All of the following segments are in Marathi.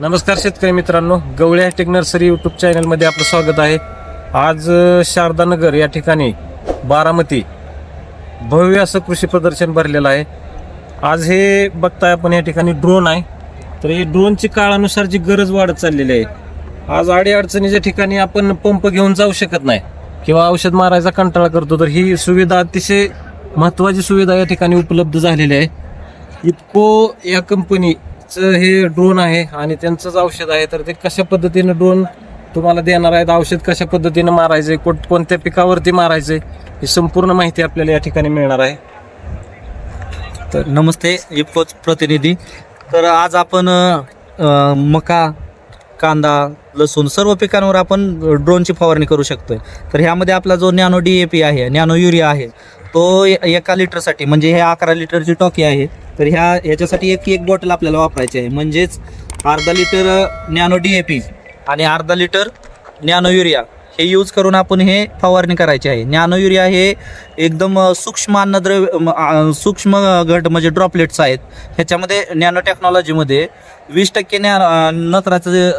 नमस्कार शेतकरी मित्रांनो गवळी हॅटेक नर्सरी युट्यूब चॅनलमध्ये आपलं स्वागत आहे. आज शारदानगर शारदा नगर या ठिकाणी बारामती भव्य असं कृषी प्रदर्शन भरलेलं आहे. आज हे बघताय आपण या ठिकाणी ड्रोन आहे. तर हे ड्रोनची काळानुसार जी गरज वाढत चाललेली आहे आज आडी अडचणीच्या ठिकाणी आपण पंप घेऊन जाऊ शकत नाही किंवा औषध मारायचा कंटाळा करतो तर ही सुविधा अतिशय महत्त्वाची सुविधा या ठिकाणी उपलब्ध झालेली आहे. इतको या कंपनी चं हे ड्रोन आहे आणि त्यांचंच औषध आहे. तर ते कशा पद्धतीनं ड्रोन तुम्हाला देणार आहेत? औषध कशा पद्धतीनं मारायचे कोण कोणत्या पिकावरती मारायचे ही संपूर्ण माहिती आपल्याला या ठिकाणी मिळणार आहे. तर नमस्ते इफको प्रतिनिधी. तर आज आपण अ, मका कांदा लसूण सर्व पिकांवर आपण ड्रोनची फवारणी करू शकतो तर ह्यामध्ये आपला जो नॅनो डी ए पी आहे नॅनो युरिया आहे तो एका लिटरसाठी म्हणजे हे अकरा लिटरची टॉकी आहे तर ह्या ह्याच्यासाठी एक एक बॉटल आपल्याला वापरायची आहे. म्हणजेच अर्धा litre nano D A P आणि अर्धा लिटर नॅनो युरिया हे यूज करून आपण हे फवारणी करायची आहे. नॅनो युरिया हे एकदम सूक्ष्म अन्नद्रव्य सूक्ष्म घट म्हणजे ड्रॉपलेट्स आहेत. ह्याच्यामध्ये नॅनो टेक्नॉलॉजीमध्ये वीस टक्के नॅ नत्राचं जे,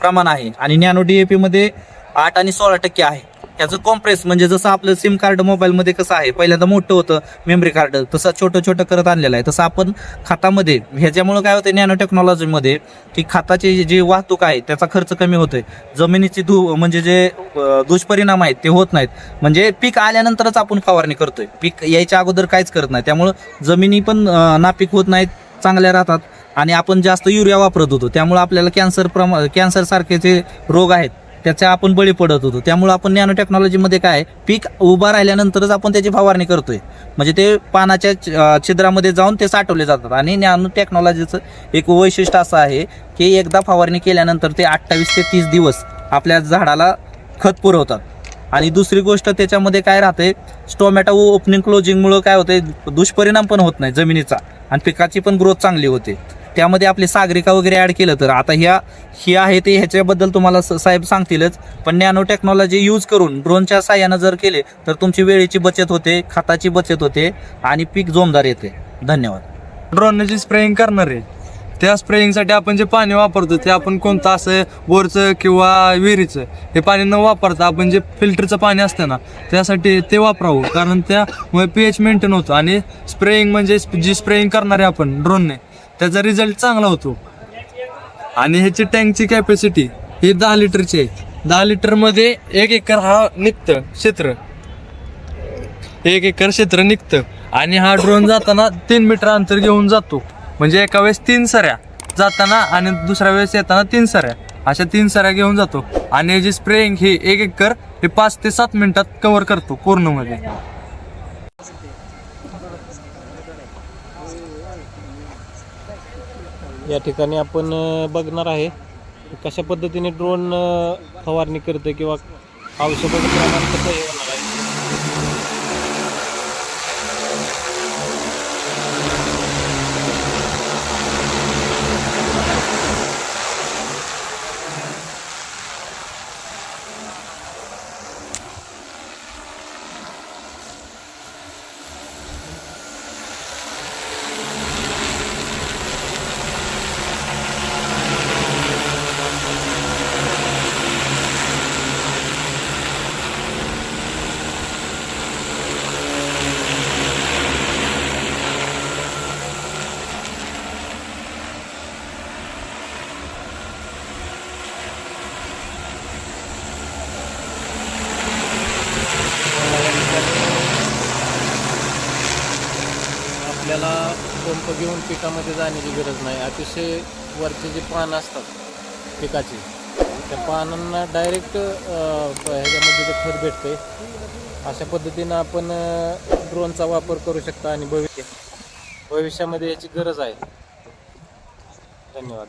प्रमाण आहे. आणि नॅनो डी ए पीमध्ये आठ आणि सोळा टक्के आहे. ह्याचं कॉम्प्रेस म्हणजे जसं आपलं सिम कार्ड मोबाईलमध्ये कसं आहे पहिल्यांदा मोठं होतं मेमरी कार्ड तसं छोटं छोटं करत आणलेलं आहे. तसं आपण खतामध्ये ह्याच्यामुळं काय होतं नॅनो टेक्नॉलॉजीमध्ये की खताची जी वाहतूक आहे त्याचा खर्च कमी होतोय. जमिनीची धू म्हणजे जे दुष्परिणाम आहेत ते होत नाहीत. म्हणजे पीक आल्यानंतरच आपण फवारणी करतोय. पीक यायच्या अगोदर काहीच करत नाही. त्यामुळं जमिनी पण नापीक होत नाहीत चांगल्या राहतात. आणि आपण जास्त युरिया वापरत होतो. त्यामुळे आपल्याला कॅन्सर प्रमा कॅन्सरसारखे जे रोग आहेत त्याचा आपण बळी पडत होतो. त्यामुळे आपण नॅनो टेक्नॉलॉजीमध्ये काय आहे, पीक उभा राहिल्यानंतरच आपण त्याची फवारणी करतोय. म्हणजे ते पानाच्या छिद्रामध्ये जाऊन ते साठवले जातात. आणि नॅनो टेक्नॉलॉजीचं एक वैशिष्ट्य असं आहे की एकदा फवारणी केल्यानंतर ते अठ्ठावीस ते तीस दिवस आपल्या झाडाला खत पुरवतात. आणि दुसरी गोष्ट त्याच्यामध्ये काय राहते टोमॅटो ओपनिंग क्लोजिंगमुळं काय होते दुष्परिणाम पण होत नाही जमिनीचा. आणि पिकाची पण ग्रोथ चांगली होते. त्यामध्ये आपले सागरिका वगैरे ऍड केलं तर आता ह्या ही आहे ते ह्याच्याबद्दल तुम्हाला स- साहेब सांगतीलच. पण नॅनो टेक्नॉलॉजी यूज करून ड्रोनच्या साह्यानं जर केले तर तुमची वेळेची बचत होते खताची बचत होते आणि पीक जोमदार येते. धन्यवाद. ड्रोनने जी स्प्रेइंग करणार आहे. त्या स्प्रेइंगसाठी आपण जे पाणी वापरतो ते आपण कोणतं असं बोरचं किंवा विहिरीचं हे पाणी न वापरता आपण जे फिल्टरचं पाणी असतं ना त्यासाठी ते वापरावं. कारण त्यामुळे पी एच मेंटेन होतो आणि स्प्रेइंग म्हणजे जी स्प्रेइंग करणार आहे आपण ड्रोनने त्याचा रिझल्ट चांगला होतो. आणि ह्याची टँकची कॅपॅसिटी ही दहा लिटरची आहे. दहा लिटरमध्ये एक एकर हा निघतं क्षेत्र. एक एकर क्षेत्र निघतं. आणि हा ड्रोन जाताना तीन मीटर अंतर घेऊन जातो. म्हणजे एका वेळेस तीन सऱ्या जाताना आणि दुसऱ्या वेळेस येताना तीन सऱ्या. अशा तीन सऱ्या घेऊन जातो. आणि जी स्प्रेइंग ही एक एकर हे पाच ते सात मिनिटात कव्हर करतो पूर्णमध्ये. या ठिकाणी आपण बघणार आहे कशा पद्धतीने ड्रोन फवारणी करतं किंवा औषधाचं प्रमाण कसं हे होणार आहे त्याला पंप घेऊन पिकामध्ये जाण्याची गरज नाही. अतिशय वरचे जे पानं असतात पिकाची त्या पानांना डायरेक्ट ह्याच्यामध्ये ते खत भेटते अशा पद्धतीनं आपण ड्रोनचा वापर करू शकता आणि भविष्य भविष्यामध्ये याची गरज आहे. धन्यवाद.